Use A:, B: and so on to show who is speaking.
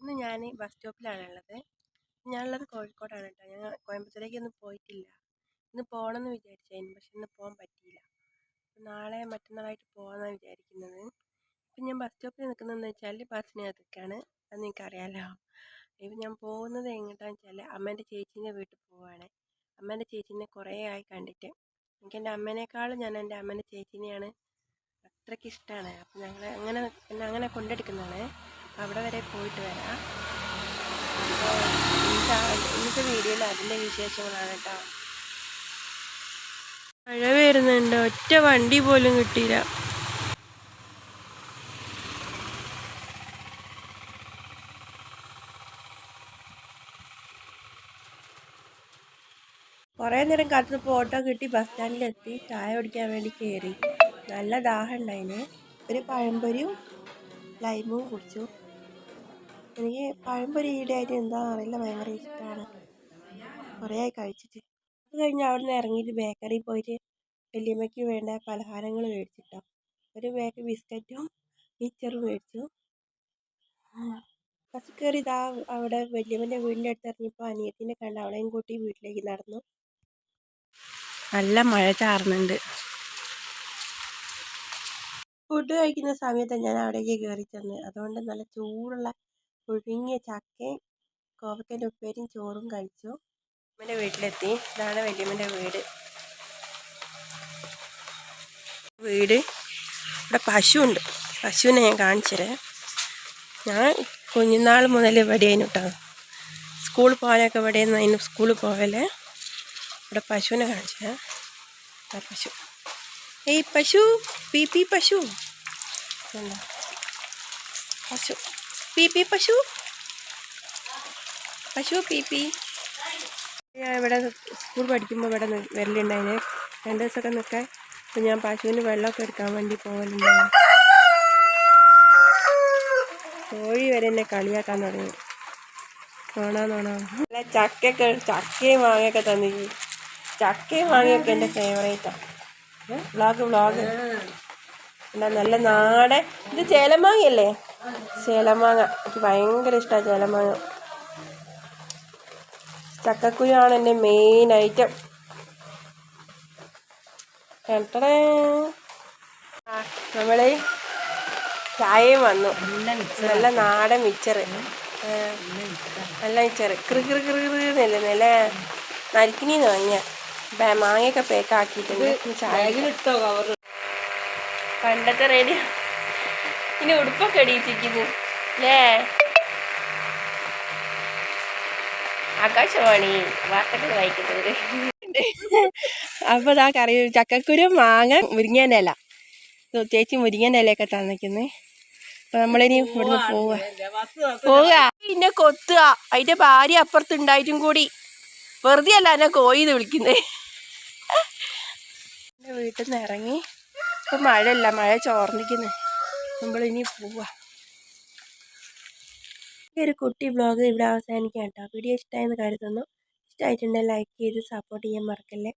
A: ഇന്ന് ഞാൻ ബസ് സ്റ്റോപ്പിലാണ് ഉള്ളത്. ഞാനുള്ളത് കോഴിക്കോടാണ് കേട്ടോ. ഞാൻ കോയമ്പത്തൂരേക്ക് കോയമ്പത്തൂരേക്കൊന്നും പോയിട്ടില്ല. ഇന്ന് പോകണം എന്ന് വിചാരിച്ചായിരുന്നു. പക്ഷെ ഇന്ന് പോകാൻ പറ്റിയില്ല. നാളെ മറ്റന്നാളായിട്ട് പോകാമെന്നാണ് വിചാരിക്കുന്നത്. ഇപ്പം ഞാൻ ബസ് സ്റ്റോപ്പിൽ നിൽക്കുന്നതെന്ന് വെച്ചാൽ ബസ്സിന് കാത്തിരിക്കുകയാണ് അത് നിങ്ങൾക്കറിയാമല്ലോ ഇപ്പം ഞാൻ പോകുന്നത് എങ്ങോട്ടാന്ന് വെച്ചാൽ അമ്മേന്റെ ചേച്ചീന്റെ വീട്ടിൽ പോവുകയാണ് അമ്മേന്റെ ചേച്ചീനെ കുറേ ആയി കണ്ടിട്ട്. എനിക്ക് എന്റെ അമ്മേനേക്കാളും ഞാൻ എന്റെ അമ്മേന്റെ ചേച്ചീനെയാണ് അത്രയ്ക്ക് ഇഷ്ടമാണ് അപ്പം ഞങ്ങൾ അങ്ങനെ എന്നെ അങ്ങനെ കൊണ്ടെടുക്കുന്നതാണ്. അവിടെ വരെ പോയിട്ട് വരാം. ഇന്നത്തെ വീഡിയോയിൽ അതിന്റെ വിശേഷങ്ങളാണ് കേട്ടോ. മഴ വരുന്നുണ്ട്. ഒറ്റ വണ്ടി പോലും കിട്ടിയില്ല. കുറേ നേരം കാത്തിപ്പോൾ ഓട്ടോ കിട്ടി ബസ് സ്റ്റാൻഡിലെത്തി ചായ കുടിക്കാൻ വേണ്ടി കയറി നല്ല ദാഹം ഉണ്ടായിന്. ഒരു പഴംപൊരിയും ലൈമും കുടിച്ചു. എനിക്ക് പഴംപൊരി ഈടായിട്ട് എന്താണെന്ന് അറിയില്ല ഭയങ്കര ഇഷ്ടമാണ് കുറേ ആയി കഴിച്ചിട്ട്. അത് കഴിഞ്ഞ് അവിടെ നിന്ന് ഇറങ്ങിയിട്ട് ബേക്കറിയിൽ പോയിട്ട് വല്യമ്മയ്ക്ക് വേണ്ട പലഹാരങ്ങൾ മേടിച്ചിട്ടോ. ഒരു പാക്ക് ബിസ്ക്കറ്റും മിച്ചറും മേടിച്ചു. ബസ് കയറി ഇതാ അവിടെ വല്യമ്മന്റെ വീടിന്റെ അടുത്ത് ഇറങ്ങിയപ്പോൾ അനിയത്തിനെ കണ്ട് അവളെയും കൂട്ടി വീട്ടിലേക്ക് നടന്നു. നല്ല മഴ ചാറുന്നുണ്ട്. ഫുഡ് കഴിക്കുന്ന സമയത്ത് ഞാൻ അവിടേക്ക് കയറി ചെന്ന്. അതുകൊണ്ട് നല്ല ചൂടുള്ള പുഴുങ്ങിയ ചക്കയും കോവക്കന്റെ ഉപ്പേരിയും ചോറും കഴിച്ചു. അമ്മന്റെ വീട്ടിലെത്തി. ഇതാണ് വല്യമ്മന്റെ വീട്. വീട് ഇവിടെ പശുവുണ്ട്. പശുവിനെ ഞാൻ കാണിച്ചത് ഞാൻ കുഞ്ഞുനാൾ മുതൽ ഇവിടെ കേട്ടോ. സ്കൂളിൽ പോകാനൊക്കെ ഇവിടെ നിന്ന് അതിന് സ്കൂളിൽ പോകലേ ഇവിടെ പശുവിനെ കാണിച്ചത് ആ പശു. ഏയ് പശു. പി പി പശു? പശു. പി പി പശു? പശു പി പി. ഞാൻ ഇവിടെ സ്കൂൾ പഠിക്കുമ്പോൾ ഇവിടെ വരലുണ്ടായിന്. രണ്ട് ദിവസമൊക്കെ നിൽക്കാൻ അപ്പം ഞാൻ പശുവിന് വെള്ളമൊക്കെ എടുക്കാൻ വേണ്ടി പോകലുണ്ടായിരുന്നു കോഴി വരെ എന്നെ കളിയാക്കാൻ തുടങ്ങി. നോണാ നോണാ അല്ല ചക്കയൊക്കെ ചക്കയും വാങ്ങിയൊക്കെ തന്നിക്ക് ചക്കയും മാങ്ങയൊക്കെ എന്റെ ഫേവറേറ്റാണ് വ്ളോഗ് വ്ളോഗ് എന്താ നല്ല നാടൻ ഇത് ചേലമാങ്ങയല്ലേ? ചേലമാങ്ങ. എനിക്ക് ഭയങ്കര ഇഷ്ടമാണ് ചേലമാങ്ങ. ചക്കക്കുരുവാണ് എന്റെ മെയിൻ ഐറ്റം കേട്ടടേ നമ്മൾ ചായയും വന്നു. നല്ല നാടൻ മിച്ചറ് നല്ല മിച്ചറ് കൃ കൃ കൃ കൃന്നല്ലേ നല്ല നരിക്കിനിന്ന് വാങ്ങിയ. മാങ്ങയൊക്കെ പേക്കാക്കിയിട്ടുണ്ട് ചായ പണ്ടത്തെ റേഡിയോ ഇനി ഉടുപ്പൊക്കെ അടിയിച്ചിരിക്കുന്നു അല്ലേ ആകാശവാണി വാർത്തകൾ വായിക്കുന്നത് അപ്പോൾ ഇതാ കറി ചക്കക്കുരു മാങ്ങ മുരിങ്ങേന്റെ ഇല ചേച്ചി മുരിങ്ങേന്റെ ഇലയൊക്കെ തന്നിരിക്കുന്നത് അപ്പോൾ നമ്മളിനി ഇവിടുന്ന് പോവുക പോവുക പിന്നെ കൊത്തുക. അതിന്റെ ഭാര്യ അപ്പുറത്തുണ്ടായിട്ടും കൂടി. വെറുതെ അല്ല എന്നെ കോയിന്ന് വിളിക്കുന്നത് വീട്ടിൽ നിന്ന് ഇറങ്ങി. ഇപ്പൊ മഴയല്ല മഴ ചോർന്നിക്കുന്നു. നമ്മളിനി പോവാം. ഈ ഒരു കുട്ടി ബ്ലോഗ് ഇവിടെ അവസാനിക്കാം കേട്ടോ. വീഡിയോ ഇഷ്ടമായെന്ന് കരുതുന്നു. ഇഷ്ടമായിട്ടുണ്ടെങ്കിൽ ലൈക്ക് ചെയ്ത് സപ്പോർട്ട് ചെയ്യാൻ മറക്കല്ലേ.